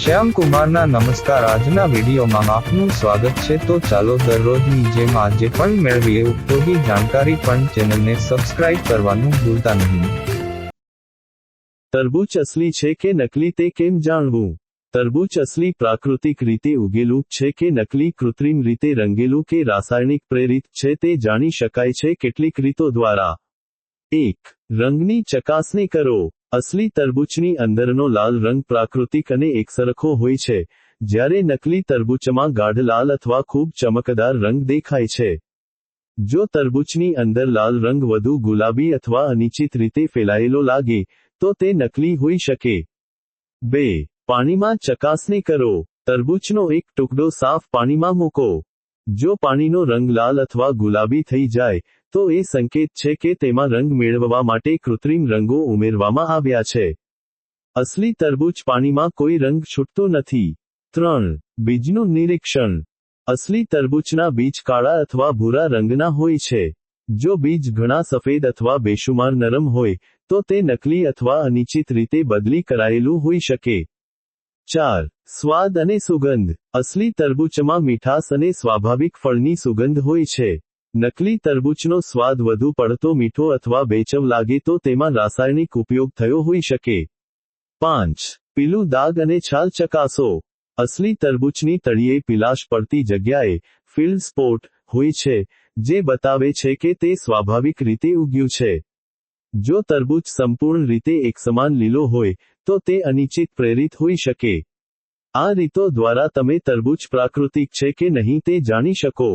શ્યામ કુમારના નમસ્કાર. આજના વિડીયોમાં આપનું સ્વાગત છે. તો ચાલો દરરોજની જેમ આજે પણ મેળવીએ. ઉપયોગી જાણકારી પણ ચેનલને સબસ્ક્રાઇબ કરવાનું ભૂલતા નહીં. તરબૂચ અસલી છે કે નકલી તે કેમ જાણવું? તરબૂચ અસલી પ્રાકૃતિક રીતે ઉગેલું છે કે નકલી, કૃત્રિમ રીતે રંગેલું કે રાસાયણિક પ્રેરિત છે તે જાણી શકાય છે કેટલીક રીતો દ્વારા. એક, રંગની ચકાસણી કરો. અસલી તરબૂચની અંદરનો લાલ રંગ પ્રાકૃતિક અને એકસરખો હોય છે, જ્યારે નકલી તરબૂચમાં ગાઢ લાલ અથવા ખૂબ ચમકદાર રંગ દેખાય છે. જો તરબૂચની અંદર લાલ રંગ વધુ ગુલાબી અથવા અનિશ્ચિત રીતે ફેલાયેલો લાગે, તો તે નકલી હોઈ શકે. બે, પાણીમાં ચકાસણી કરો. તરબૂચનો એક ટુકડો સાફ પાણીમાં મૂકો. જો પાણીનો રંગ લાલ અથવા ગુલાબી થઈ જાય, તો એ સંકેત છે કે તેમાં રંગ મેળવવા માટે કૃત્રિમ રંગો ઉમેરવામાં આવ્યા છે. અસલી તરબૂચ પાણીમાં કોઈ રંગ છૂટતો નથી. ત્રણ, બીજનું નિરીક્ષણ. અસલી તરબૂચના બીજ કાળા અથવા ભૂરા રંગના હોય છે. જો બીજ ઘણા સફેદ અથવા બેશુમાર નરમ હોય, તો તે નકલી અથવા અનિશ્ચિત રીતે બદલી કરાયેલું હોઈ શકે. ચાર સ્વાદ અને સુગંધ. અસલી તરબૂચમાં મીઠાસ અને સ્વાભાવિક ફળની સુગંધ હોય છે. નકલી તરબૂચનો સ્વાદ વધુ પડતો મીઠો અથવા બેચવ લાગે તો તેમાં રાસાયણિક ઉપયોગ થયો હોઈ શકે. પાંચ. પીલું દાગ અને છાલ ચકાસો. અસલી તરબૂચની તળિયે પીલાશ પડતી જગ્યાએ ફિલ્ડ સ્પોટ હોય છે, જે બતાવે છે કે તે સ્વાભાવિક રીતે ઉગ્યું છે. જો તરબૂચ સંપૂર્ણ રીતે એકસમાન લીલો હોય, તો તે અનિશ્ચિત પ્રેરિત હોઈ શકે. આ રીતો દ્વારા તમે તરબૂચ પ્રાકૃતિક છે કે નહીં તે જાણી શકો.